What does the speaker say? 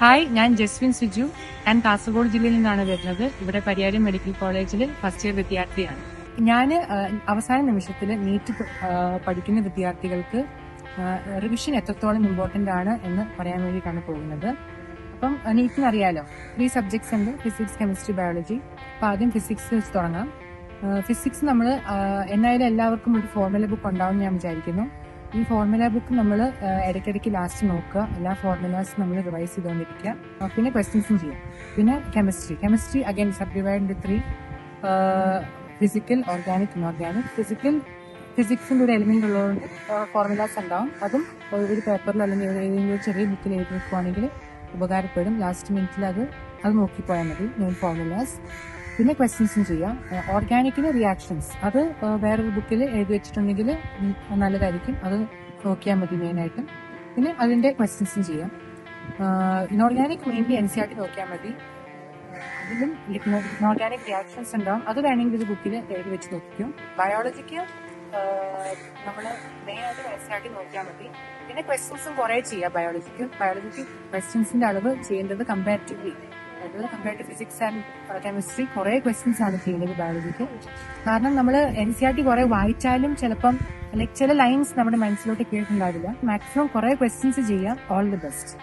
Hi ഞാൻ ജസ്വിൻ സുജു. ഞാൻ കാസർഗോഡ് ജില്ലയിൽ നിന്നാണ് വരുന്നത്. ഇവിടെ പരിയാരം മെഡിക്കൽ കോളേജിൽ ഫസ്റ്റ് ഇയർ വിദ്യാർത്ഥിയാണ്. ഞാൻ അവസാന നിമിഷത്തിൽ നീറ്റ് പഠിക്കുന്ന വിദ്യാർത്ഥികൾക്ക് റിവിഷൻ എത്രത്തോളം ഇമ്പോർട്ടന്റ് ആണ് എന്ന് പറയാൻ വേണ്ടിയിട്ടാണ് പോകുന്നത്. അപ്പം നീറ്റിന് അറിയാലോ ത്രീ സബ്ജക്ട്സ് ഉണ്ട്. ഫിസിക്സ് കെമിസ്ട്രി ബയോളജി അപ്പം ആദ്യം ഫിസിക്സ് വെച്ച് തുടങ്ങാം ഫിസിക്സ് നമ്മൾ എന്നായാലും എല്ലാവർക്കും ഒരു ഫോർമുല ബുക്ക് ഉണ്ടാവും ഞാൻ വിചാരിക്കുന്നു. ഈ ഫോർമുല ബുക്ക് നമ്മൾ ഇടയ്ക്കിടയ്ക്ക് ലാസ്റ്റ് നോക്കുക. എല്ലാ ഫോർമുലാസ് നമ്മൾ റിവൈസ് ചെയ്തുകൊണ്ടിരിക്കുക പിന്നെ ക്വസ്റ്റ്യൻസും ചെയ്യാം. പിന്നെ chemistry chemistry again sub divide three physical organic inorganic physical ഫിസിക്സിന്റെ ഒരു എലിമെന്റ് ഉള്ളതുകൊണ്ട് ഫോർമുലാസ് ഉണ്ടാവും. അതും ഒരു പേപ്പറിൽ അല്ലെങ്കിൽ ഏതെങ്കിലും ചെറിയ ബുക്കിൽ എഴുതി വെക്കുവാണെങ്കിൽ ഉപകാരപ്പെടും. ലാസ്റ്റ് മിനിറ്റിൽ അത് അത് നോക്കിപ്പോയാൽ മതി. മെയിൻ ഫോർമുലാസ് പിന്നെ ക്വസ്റ്റ്യൻസും ചെയ്യാം. ഓർഗാനിക്കിന് റിയാക്ഷൻസ് അത് വേറൊരു ബുക്കിൽ എഴുതി വെച്ചിട്ടുണ്ടെങ്കിൽ നല്ലതായിരിക്കും. അത് നോക്കിയാൽ മതി മെയിനായിട്ടും പിന്നെ അതിന്റെ ക്വസ്റ്റ്യൻസും ചെയ്യാം. ഇനോർഗാനിക് വേണ്ടി എൻ സി ആർ ടി നോക്കിയാൽ മതി. അതിലും ഇനോർഗാനിക് റിയാക്ഷൻസ് ഉണ്ടാവും. അത് വേണമെങ്കിൽ ഒരു ബുക്കിൽ എഴുതി വെച്ച് നോക്കിക്കും. ബയോളജിക്ക് നമ്മൾ മെയിനായിട്ട് ആർ നോക്കിയാൽ മതി. പിന്നെ ക്വസ്റ്റ്യൻസും കുറേ ചെയ്യാം ബയോളജിക്ക് ബയോളജിക്ക് ക്വസ്റ്റ്യൻസിന്റെ അളവ് ചെയ്യേണ്ടത് കമ്പാരിറ്റീവ്ലി അതായത് compare to physics and chemistry കുറേ ക്വസ്റ്റ്യൻസ് ആണ് ചെയ്യുന്നത് ബയോളജിക്ക് കാരണം നമ്മൾ എൻ സി ആർ ടി കുറെ വായിച്ചാലും ചിലപ്പം ലൈക് ചില ലൈൻസ് നമ്മുടെ മനസ്സിലോട്ട് കേട്ടിട്ടുണ്ടാവില്ല. മാക്സിമം കുറെ ക്വസ്റ്റ്യൻസ് ചെയ്യാം. All the best